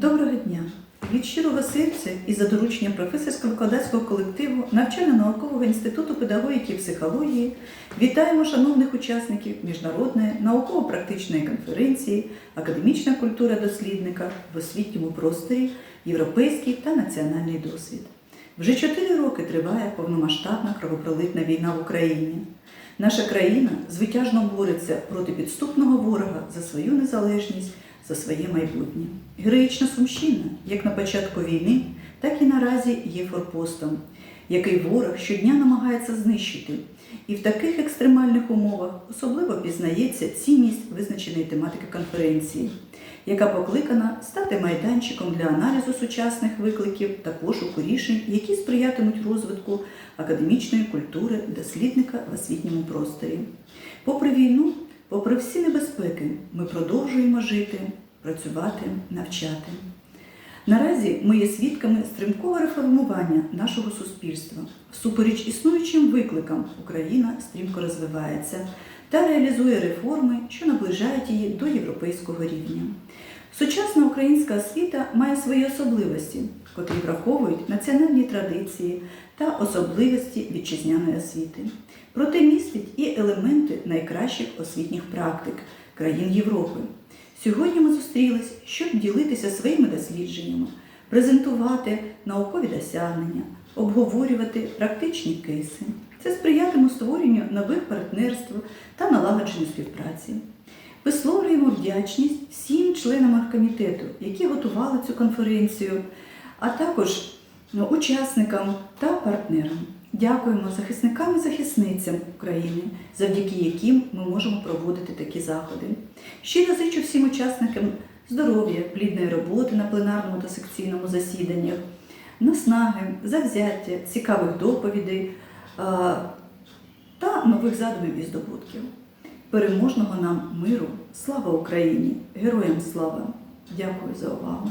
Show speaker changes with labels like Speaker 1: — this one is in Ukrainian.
Speaker 1: Доброго дня! Від щирого серця і за дорученням професорсько-викладацького колективу Навчально-наукового інституту педагогіки і психології вітаємо шановних учасників міжнародної науково-практичної конференції Академічна культура дослідника в освітньому просторі Європейський та національний досвід. Вже чотири роки триває повномасштабна кровопролитна війна в Україні. Наша країна звитяжно бореться проти підступного ворога за свою незалежність, за своє майбутнє. Героїчна Сумщина, як на початку війни, так і наразі є форпостом, який ворог щодня намагається знищити. І в таких екстремальних умовах особливо пізнається цінність визначеної тематики конференції, яка покликана стати майданчиком для аналізу сучасних викликів та пошуку рішень, які сприятимуть розвитку академічної культури дослідника в освітньому просторі. Попри війну, попри всі небезпеки, ми продовжуємо жити, працювати, навчати. Наразі ми є свідками стрімкого реформування нашого суспільства. Всупереч існуючим викликам Україна стрімко розвивається та реалізує реформи, що наближають її до європейського рівня. Сучасна українська освіта має свої особливості, котрі враховують національні традиції та особливості вітчизняної освіти. Проте містить і елементи найкращих освітніх практик країн Європи. Сьогодні ми зустрілись, щоб ділитися своїми дослідженнями, презентувати наукові досягнення, обговорювати практичні кейси. Це сприятиме створенню нових партнерств та налагодженню співпраці. Висловлюємо вдячність всім членам оргкомітету, які готували цю конференцію, а також ну, учасникам та партнерам. Дякуємо захисникам і захисницям України, завдяки яким ми можемо проводити такі заходи. Щиро зичу всім учасникам здоров'я, плідної роботи на пленарному та секційному засіданнях, наснаги, завзяття, цікавих доповідей та нових задумів і здобутків. Переможного нам миру, слава Україні! Героям слава! Дякую за увагу!